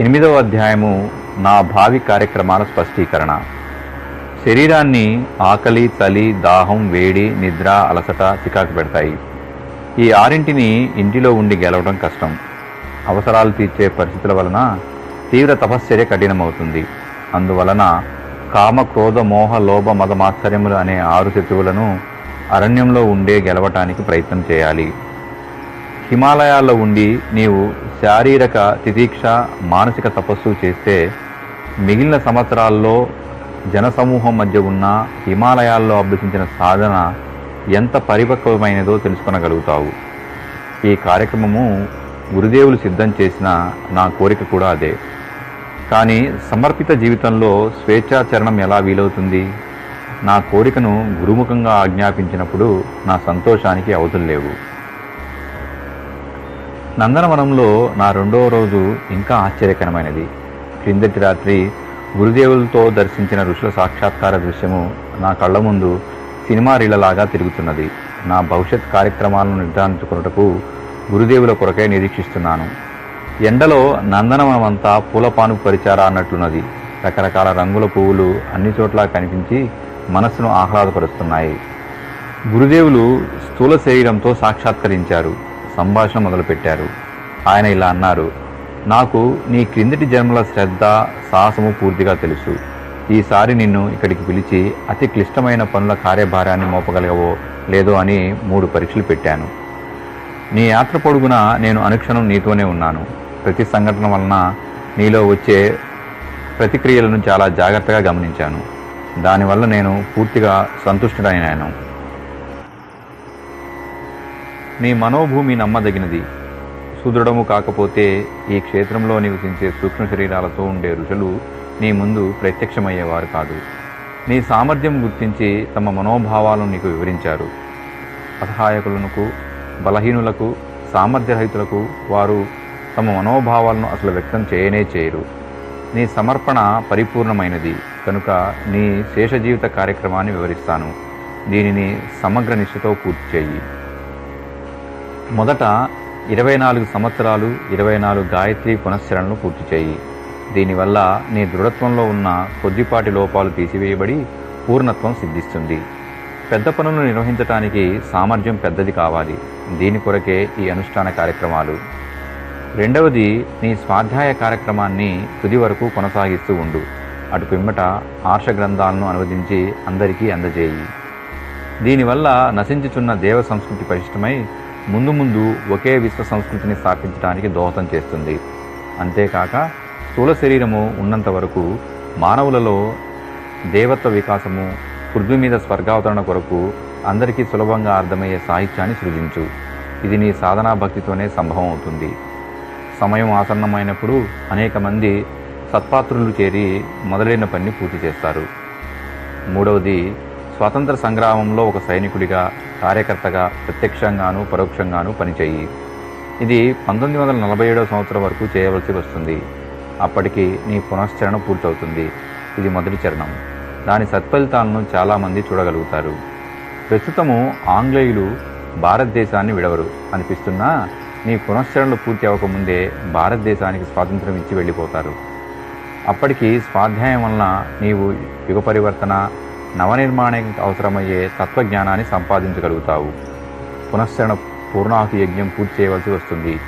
ఎనిమిదవ అధ్యాయము నా భావి కార్యక్రమాల స్పష్టీకరణ. శరీరాన్ని ఆకలి తలి దాహం వేడి నిద్ర అలసట చికాకు పెడతాయి. ఈ ఆరింటిని ఇంటిలో ఉండి గెలవడం కష్టం. అవసరాలు తీర్చే పరిస్థితుల వలన తీవ్ర తపశ్చర్య కఠినమవుతుంది. అందువలన కామ క్రోధ మోహ లోభ మద మాత్సర్యములు అనే ఆరు శత్రువులను అరణ్యంలో ఉండే గెలవటానికి ప్రయత్నం చేయాలి. హిమాలయాల్లో ఉండి నీవు శారీరక తితీక్ష మానసిక తపస్సు చేస్తే మిగిలిన సంవత్సరాల్లో జనసమూహం మధ్య ఉన్న హిమాలయాల్లో అభ్యసించిన సాధన ఎంత పరిపక్వమైనదో తెలుసుకొనగలుగుతావు. ఈ కార్యక్రమము గురుదేవులు సిద్ధం చేసిన నా కోరిక కూడా అదే. కానీ సమర్పిత జీవితంలో స్వేచ్ఛాచరణం ఎలా వీలవుతుంది? నా కోరికను గురుముఖంగా ఆజ్ఞాపించినప్పుడు నా సంతోషానికి అవధులు లేవు. నందనవనంలో నా రెండవ రోజు ఇంకా ఆశ్చర్యకరమైనది. క్రిందటి రాత్రి గురుదేవులతో దర్శించిన ఋషుల సాక్షాత్కార దృశ్యము నా కళ్ళ ముందు సినిమా రీలలాగా తిరుగుతున్నది. నా భవిష్యత్ కార్యక్రమాలను నిర్ధారించుకున్నటకు గురుదేవుల కొరకే నిరీక్షిస్తున్నాను. ఎండలో నందనవనమంతా పూలపాను పరిచారా అన్నట్లున్నది. రకరకాల రంగుల పువ్వులు అన్ని చోట్ల కనిపించి మనస్సును ఆహ్లాదపరుస్తున్నాయి. గురుదేవులు స్థూల శరీరంతో సాక్షాత్కరించారు. సంభాషణ మొదలుపెట్టారు. ఆయన ఇలా అన్నారు నాకు నీ క్రిందటి జన్మల శ్రద్ధ సాహసము పూర్తిగా తెలుసు. ఈసారి నిన్ను ఇక్కడికి పిలిచి అతి క్లిష్టమైన పనుల కార్యభారాన్ని మోపగలగవో లేదో అని మూడు పరీక్షలు పెట్టాను. నీ యాత్ర పొడుగునా నేను అనుక్షణం నీతోనే ఉన్నాను. ప్రతి సంఘటన వలన నీలో వచ్చే ప్రతిక్రియలను చాలా జాగ్రత్తగా గమనించాను. దానివల్ల నేను పూర్తిగా సంతుష్టుడైనాను. నీ మనోభూమి నమ్మదగినది. సుదృఢము కాకపోతే ఈ క్షేత్రంలో నివసించే సూక్ష్మ శరీరాలతో ఉండే ఋషులు నీ ముందు ప్రత్యక్షమయ్యేవారు కాదు. నీ సామర్థ్యం గుర్తించి తమ మనోభావాలను నీకు వివరించారు. అసహాయకులకు బలహీనులకు సామర్థ్యరహితులకు వారు తమ మనోభావాలను అసలు వ్యక్తం చేయనే చేయరు. నీ సమర్పణ పరిపూర్ణమైనది. కనుక నీ శేష జీవిత కార్యక్రమాన్ని వివరిస్తాను. దీనిని సమగ్ర నిష్ఠతో పూర్తి చేయి. మొదట ఇరవై నాలుగు సంవత్సరాలు ఇరవై నాలుగు గాయత్రి పునశ్చరణను పూర్తి చేయి. దీనివల్ల నీ దృఢత్వంలో ఉన్న కొద్దిపాటి లోపాలు తీసివేయబడి పూర్ణత్వం సిద్ధిస్తుంది. పెద్ద పనులను నిర్వహించటానికి సామర్థ్యం పెద్దది కావాలి. దీని కొరకే ఈ అనుష్ఠాన కార్యక్రమాలు. రెండవది నీ స్వాధ్యాయ కార్యక్రమాన్ని తుది వరకు కొనసాగిస్తూ ఉండు. అటు పిమ్మట ఆర్ష గ్రంథాలను అనువదించి అందరికీ అందజేయి. దీనివల్ల నశించుచున్న దేవ సంస్కృతి పరిష్టమై ముందు ముందు ఒకే విశ్వ సంస్కృతిని స్థాపించడానికి దోహదం చేస్తుంది. అంతేకాక స్థూల శరీరము ఉన్నంత వరకు మానవులలో దేవత్వ వికాసము పృథ్వీ మీద స్వర్గావతరణ కొరకు అందరికీ సులభంగా అర్థమయ్యే సాహిత్యాన్ని సృజించు. ఇది నీ సాధనా భక్తితోనే సంభవం అవుతుంది. సమయం ఆసన్నమైనప్పుడు అనేక మంది సత్పాత్రులు చేరి మొదలైన పని పూర్తి చేస్తారు. మూడవది స్వాతంత్ర సంగ్రామంలో ఒక సైనికుడిగా కార్యకర్తగా ప్రత్యక్షంగాను పరోక్షంగాను పనిచేయి. ఇది పంతొమ్మిది వందల నలభై ఏడవ సంవత్సరం వరకు చేయవలసి వస్తుంది. అప్పటికి నీ పునశ్చరణ పూర్తవుతుంది. ఇది మొదటి చరణం. దాని సత్ఫలితాలను చాలామంది చూడగలుగుతారు. ప్రస్తుతము ఆంగ్లేయులు భారతదేశాన్ని విడవరు. అనిపిస్తున్నా నీ పునశ్చరణలు పూర్తి అవ్వకముందే భారతదేశానికి స్వాతంత్రం ఇచ్చి వెళ్ళిపోతారు. అప్పటికి స్వాధ్యాయం వలన నీవు యుగ పరివర్తన నవనిర్మాణానికి అవసరమయ్యే తత్వజ్ఞానాన్ని సంపాదించగలుగుతావు. పునశ్చరణ పూర్ణాహుతి యజ్ఞం పూర్తి చేయవలసి వస్తుంది.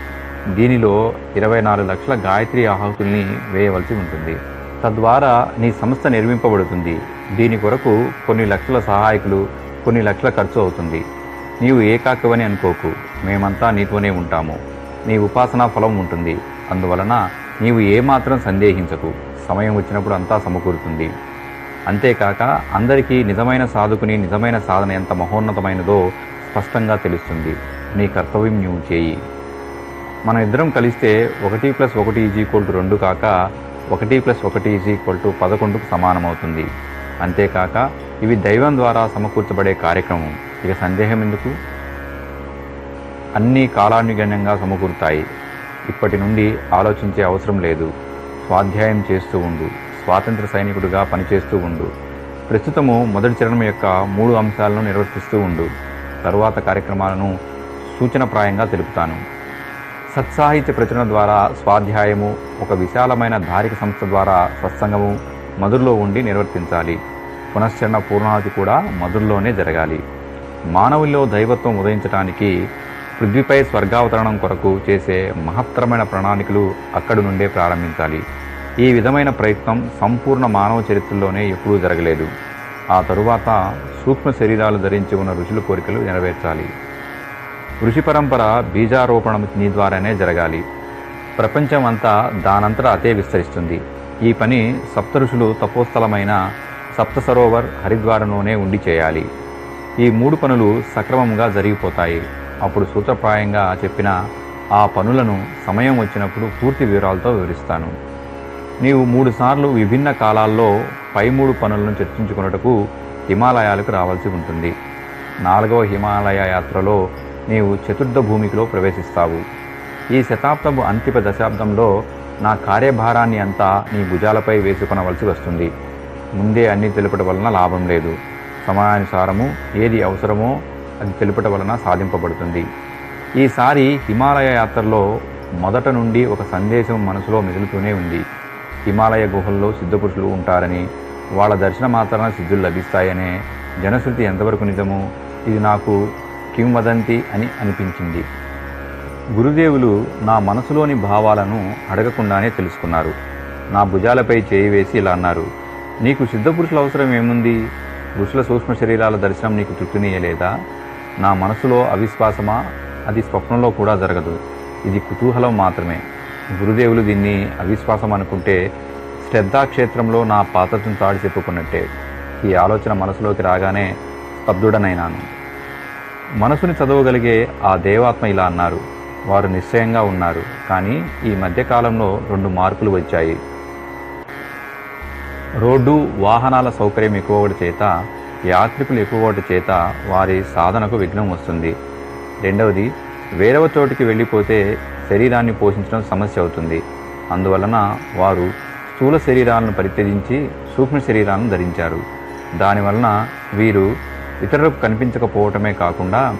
దీనిలో ఇరవై నాలుగు లక్షల గాయత్రి ఆహుతుల్ని వేయవలసి ఉంటుంది. తద్వారా నీ సంస్థ నిర్మింపబడుతుంది. దీని కొరకు కొన్ని లక్షల సహాయకులు కొన్ని లక్షల ఖర్చు అవుతుంది. నీవు ఏకాకవని అనుకోకు. మేమంతా నీతోనే ఉంటాము. నీ ఉపాసనా ఫలం ఉంటుంది. అందువలన నీవు ఏమాత్రం సందేహించకు. సమయం వచ్చినప్పుడు అంతా సమకూరుతుంది. అంతేకాక అందరికీ నిజమైన సాధకుని నిజమైన సాధన ఎంత మహోన్నతమైనదో స్పష్టంగా తెలుస్తుంది. నీ కర్తవ్యం నువ్వు చేయి. మన ఇద్దరం కలిస్తే ఒకటి ప్లస్ ఒకటి ఈజ్ ఈక్వల్ టు రెండు కాక ఒకటి ప్లస్ ఒకటి ఈజ్ ఈక్వల్ టు పదకొండుకు సమానమవుతుంది. అంతేకాక ఇవి దైవం ద్వారా సమకూర్చబడే కార్యక్రమం. ఇక సందేహం ఎందుకు? అన్నీ కాలానుగణ్యంగా సమకూరుతాయి. ఇప్పటి నుండి ఆలోచించే అవసరం లేదు. స్వాధ్యాయం చేస్తూ ఉండు. స్వాతంత్ర సైనికుడిగా పనిచేస్తూ ఉండు. ప్రస్తుతము మొదటి చరణం యొక్క మూడు అంశాలను నిర్వర్తిస్తూ ఉండు. తరువాత కార్యక్రమాలను సూచనప్రాయంగా తెలుపుతాను. సత్సాహిత్య ప్రచురణ ద్వారా స్వాధ్యాయము ఒక విశాలమైన ధారిక సంస్థ ద్వారా సత్సంగము మధురలో ఉండి నిర్వర్తించాలి. పునశ్చరణ పూర్ణాహుతి కూడా మధురలోనే జరగాలి. మానవుల్లో దైవత్వం ఉదయించడానికి పృథ్వీపై స్వర్గావతరణం కొరకు చేసే మహత్తరమైన ప్రణాళికలు అక్కడి నుండే ప్రారంభించాలి. ఈ విధమైన ప్రయత్నం సంపూర్ణ మానవ చరిత్రలోనే ఎప్పుడూ జరగలేదు. ఆ తరువాత సూక్ష్మ శరీరాలు ధరించి ఉన్న ఋషుల కోరికలు నెరవేర్చాలి. ఋషి పరంపర బీజారోపణ ద్వారానే జరగాలి. ప్రపంచం అంతా దానంతటా అతే విస్తరిస్తుంది. ఈ పని సప్త ఋషులు తపోస్థలమైన సప్త సరోవర్ హరిద్వారంలోనే ఉండి చేయాలి. ఈ మూడు పనులు సక్రమంగా జరిగిపోతాయి. అప్పుడు సూత్రప్రాయంగా చెప్పిన ఆ పనులను సమయం వచ్చినప్పుడు పూర్తి వివరాలతో వివరిస్తాను. నీవు మూడుసార్లు విభిన్న కాలాల్లో పై మూడు పనులను చర్చించుకున్నటకు హిమాలయాలకు రావాల్సి ఉంటుంది. నాలుగవ హిమాలయ యాత్రలో నీవు చతుర్థ భూమికిలో ప్రవేశిస్తావు. ఈ శతాబ్దపు అంతిమ దశాబ్దంలో నా కార్యభారాన్ని అంతా నీ భుజాలపై వేసుకొనవలసి వస్తుంది. ముందే అన్ని తెలుపడం వలన లాభం లేదు. సమయానుసారము ఏది అవసరమో అది తెలుపటం వలన సాధింపబడుతుంది. ఈసారి హిమాలయ యాత్రలో మొదట నుండి ఒక సందేశం మనసులో మిగులుతూనే ఉంది. హిమాలయ గుహల్లో సిద్ధపురుషులు ఉంటారని వాళ్ళ దర్శన మాత్రాన సిద్ధులు లభిస్తాయనే జనశృతి ఎంతవరకు నిజము ఇది నాకు కింవదంతి అని అనిపించింది. గురుదేవులు నా మనసులోని భావాలను అడగకుండానే తెలుసుకున్నారు. నా భుజాలపై చేయి వేసి ఇలా అన్నారు నీకు సిద్ధపురుషుల అవసరం ఏముంది? ఋషుల సూక్ష్మ శరీరాల దర్శనం నీకు తృప్తినీయలేదా నా మనసులో అవిశ్వాసమా? అది స్వప్నంలో కూడా జరగదు. ఇది కుతూహలం మాత్రమే. గురుదేవులు దీన్ని అవిశ్వాసం అనుకుంటే శ్రద్ధాక్షేత్రంలో నా పాత్రను తాడి చెప్పుకున్నట్టే. ఈ ఆలోచన మనసులోకి రాగానే స్తబ్దుడనైనాను. మనసుని చదవగలిగే ఆ దేవాత్మ ఇలా అన్నారు. వారు నిశ్చయంగా ఉన్నారు. కానీ ఈ మధ్యకాలంలో రెండు మార్పులు వచ్చాయి. రోడ్డు వాహనాల సౌకర్యం ఎక్కువటి చేత యాత్రికులు ఎక్కువటి చేత వారి సాధనకు విఘ్నం వస్తుంది. రెండవది వేరవ చోటికి వెళ్ళిపోతే శరీరాన్ని పోషించడం సమస్య అవుతుంది. అందువలన వారు స్థూల శరీరాలను పరిత్యజించి సూక్ష్మ శరీరాలను ధరించారు. దానివలన వీరు ఇతరులకు కనిపించకపోవటమే కాకుండా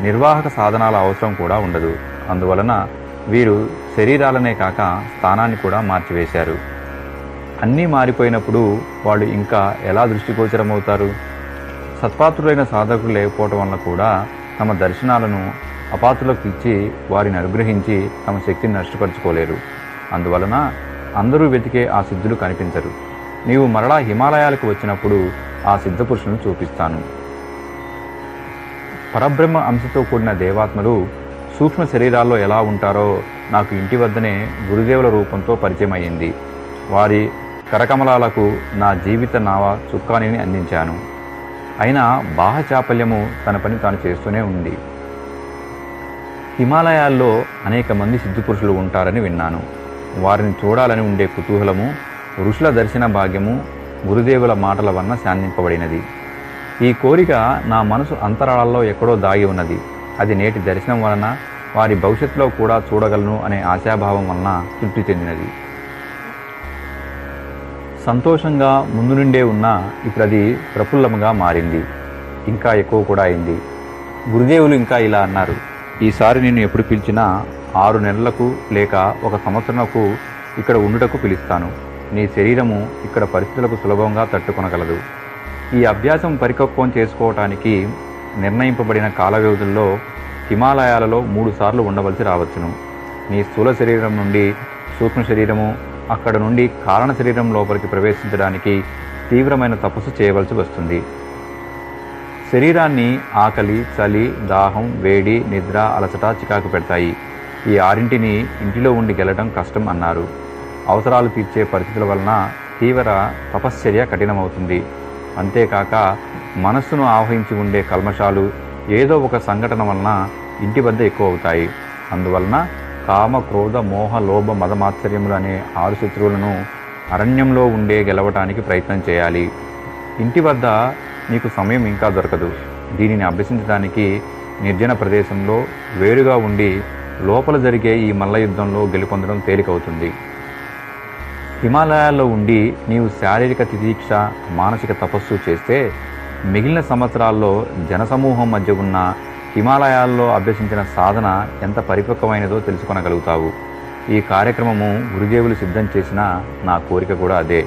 నిర్వాహక సాధనాల అవసరం కూడా ఉండదు. అందువలన వీరు శరీరాలనే కాక స్థానాన్ని కూడా మార్చివేశారు. అన్నీ మారిపోయినప్పుడు వాళ్ళు ఇంకా ఎలా దృష్టిగోచరమవుతారు? సత్పాత్రులైన సాధకులు లేకపోవటం వల్ల కూడా తమ దర్శనాలను అపాతులకు ఇచ్చి వారిని అనుగ్రహించి తమ శక్తిని నష్టపరుచుకోలేరు. అందువలన అందరూ వెతికే ఆ సిద్ధులు కనిపించరు. నీవు మరలా హిమాలయాలకు వచ్చినప్పుడు ఆ సిద్ధపురుషులను చూపిస్తాను. పరబ్రహ్మ అంశతో కూడిన దేవాత్మలు సూక్ష్మ శరీరాల్లో ఎలా ఉంటారో నాకు ఇంటి వద్దనే గురుదేవుల రూపంతో పరిచయం అయింది వారి కరకమలాలకు నా జీవిత నావ చుక్కానిని అందించాను. అయినా బాహ చాపల్యము తన పని తాను చేస్తూనే ఉంది. హిమాలయాల్లో అనేక మంది సిద్ధపురుషులు ఉంటారని విన్నాను. వారిని చూడాలని ఉండే కుతూహలము ఋషుల దర్శన భాగ్యము గురుదేవుల మాటల వలన శాంతింపబడినది. ఈ కోరిక నా మనసు అంతరాళాల్లో ఎక్కడో దాగి ఉన్నది. అది నేటి దర్శనం వలన వారి భవిష్యత్తులో కూడా చూడగలను అనే ఆశాభావం వలన తృప్తి చెందినది. సంతోషంగా ముందు నుండే ఉన్న ఇప్పుడు అది ప్రఫుల్లముగా మారింది. ఇంకా ఎక్కువ కూడా అయింది. గురుదేవులు ఇంకా ఇలా అన్నారు. ఈసారి నేను ఎప్పుడు పిలిచినా ఆరు నెలలకు లేక ఒక సంవత్సరంకు ఇక్కడ ఉండుటకు పిలుస్తాను. నీ శరీరము ఇక్కడ పరిస్థితులకు సులభంగా తట్టుకొనగలదు. ఈ అభ్యాసం పరిపక్వం చేసుకోవటానికి నిర్ణయింపబడిన కాల వ్యవధుల్లో హిమాలయాలలో మూడు సార్లు ఉండవలసి రావచ్చును. నీ స్థూల శరీరం నుండి సూక్ష్మ శరీరము అక్కడ నుండి కారణ శరీరం లోపలికి ప్రవేశించడానికి తీవ్రమైన తపస్సు చేయవలసి వస్తుంది. శరీరాన్ని ఆకలి చలి దాహం వేడి నిద్ర అలసట చికాకు పెడతాయి. ఈ ఆరింటిని ఇంటిలో ఉండి గెలటం కష్టం అన్నారు. అవసరాలు తీర్చే పరిస్థితుల వలన తీవ్ర తపశ్చర్య కఠినమవుతుంది. అంతేకాక మనస్సును ఆవహించి ఉండే కల్మషాలు ఏదో ఒక సంఘటన వలన ఇంటి వద్ద ఎక్కువ అవుతాయి అందువలన కామ క్రోధ మోహ లోభ మదమాత్సర్యములు అనే ఆరు శత్రువులను అరణ్యంలో ఉండే గెలవటానికి ప్రయత్నం చేయాలి. ఇంటి వద్ద నీకు సమయం ఇంకా దొరకదు. దీనిని అభ్యసించడానికి నిర్జన ప్రదేశంలో వేరుగా ఉండి లోపల జరిగే ఈ మల్ల యుద్ధంలో గెలుపొందడం తేలికవుతుంది. హిమాలయాల్లో ఉండి నీవు శారీరక తిదీక్ష మానసిక తపస్సు చేస్తే మిగిలిన సంవత్సరాల్లో జనసమూహం మధ్య ఉన్న హిమాలయాల్లో అభ్యసించిన సాధన ఎంత పరిపక్వమైనదో తెలుసుకొనగలుగుతావు. ఈ కార్యక్రమము గురుదేవులు సిద్ధం చేసిన నా కోరిక కూడా అదే.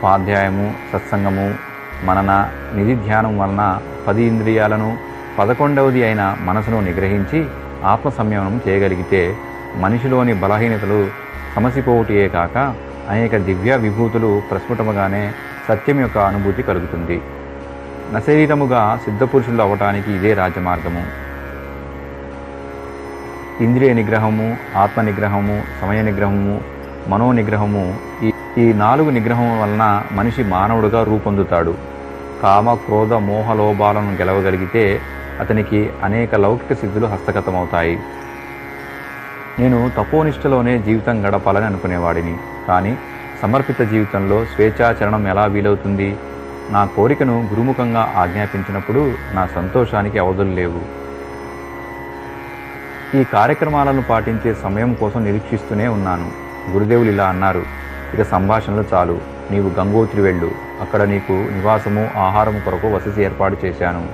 స్వాధ్యాయము సత్సంగము మనన నిధిధ్యానం వలన పది ఇంద్రియాలను పదకొండవది అయిన మనసును నిగ్రహించి ఆత్మ సంయమనం చేయగలిగితే మనిషిలోని బలహీనతలు సమసిపోవుటియే కాక అనేక దివ్య విభూతులు ప్రస్ఫుటముగానే సత్యం యొక్క అనుభూతి కలుగుతుంది. నశరీరముగా సిద్ధపురుషులు అవ్వటానికి ఇదే రాజమార్గము. ఇంద్రియ నిగ్రహము ఆత్మ నిగ్రహము సమయ నిగ్రహము మనో నిగ్రహము ఈ ఈ నాలుగు నిగ్రహం వలన మనిషి మానవుడుగా రూపొందుతాడు. కామ క్రోధ మోహ లోభాలను గెలవగలిగితే అతనికి అనేక లౌకిక సిద్ధులు హస్తగతమవుతాయి. నేను తపోనిష్టలోనే జీవితం గడపాలని అనుకునేవాడిని. కానీ సమర్పిత జీవితంలో స్వేచ్ఛాచరణం ఎలా వీలవుతుంది? నా కోరికను గురుముఖంగా ఆజ్ఞాపించినప్పుడు నా సంతోషానికి అవధులు లేవు. ఈ కార్యక్రమాలను పాటించే సమయం కోసం నిరీక్షిస్తూనే ఉన్నాను. గురుదేవులు ఇలా అన్నారు. ఇక సంభాషణలు చాలు. నీవు గంగోత్రి వెళ్ళు. అక్కడ నీకు నివాసము ఆహారము కొరకు వసతి ఏర్పాటు చేశాను.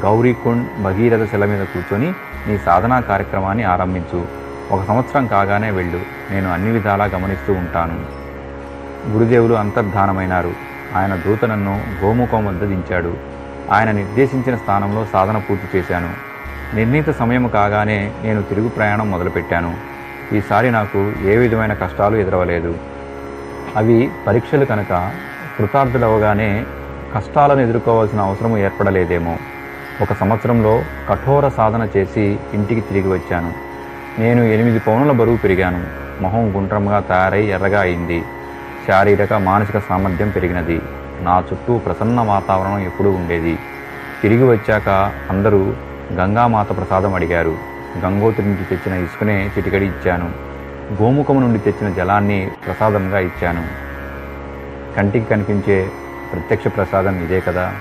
గౌరీకుండ్ భగీరథ శిల మీద కూర్చొని నీ సాధనా కార్యక్రమాన్ని ఆరంభించు. ఒక సంవత్సరం కాగానే వెళ్ళు. నేను అన్ని విధాలా గమనిస్తూ ఉంటాను. గురుదేవులు అంతర్ధానమైనారు. ఆయన దూత నన్ను గోముఖం వద్ద దించాడు. ఆయన నిర్దేశించిన స్థానంలో సాధన పూర్తి చేశాను. నిర్ణీత సమయం కాగానే నేను తిరుగు ప్రయాణం మొదలుపెట్టాను. ఈసారి నాకు ఏ విధమైన కష్టాలు ఎదురవలేదు. అవి పరీక్షలు కనుక కృతార్థులవగానే కష్టాలను ఎదుర్కోవాల్సిన అవసరం ఏర్పడలేదేమో. ఒక సంవత్సరంలో కఠోర సాధన చేసి ఇంటికి తిరిగి వచ్చాను. నేను ఎనిమిది పౌనుల బరువు పెరిగాను. మొహం గుండ్రంగా తయారై ఎర్రగా అయింది. శారీరక మానసిక సామర్థ్యం పెరిగినది. నా చుట్టూ ప్రసన్న వాతావరణం ఎప్పుడూ ఉండేది. తిరిగి వచ్చాక అందరూ గంగామాత ప్రసాదం అడిగారు. గంగోత్రి నుంచి తెచ్చిన ఇసుకనే చిటికడి ఇచ్చాను. గోముఖము నుండి తెచ్చిన జలాన్ని ప్రసాదంగా ఇచ్చాను. కంటికి కనిపించే ప్రత్యక్ష ప్రసాదం ఇదే కదా.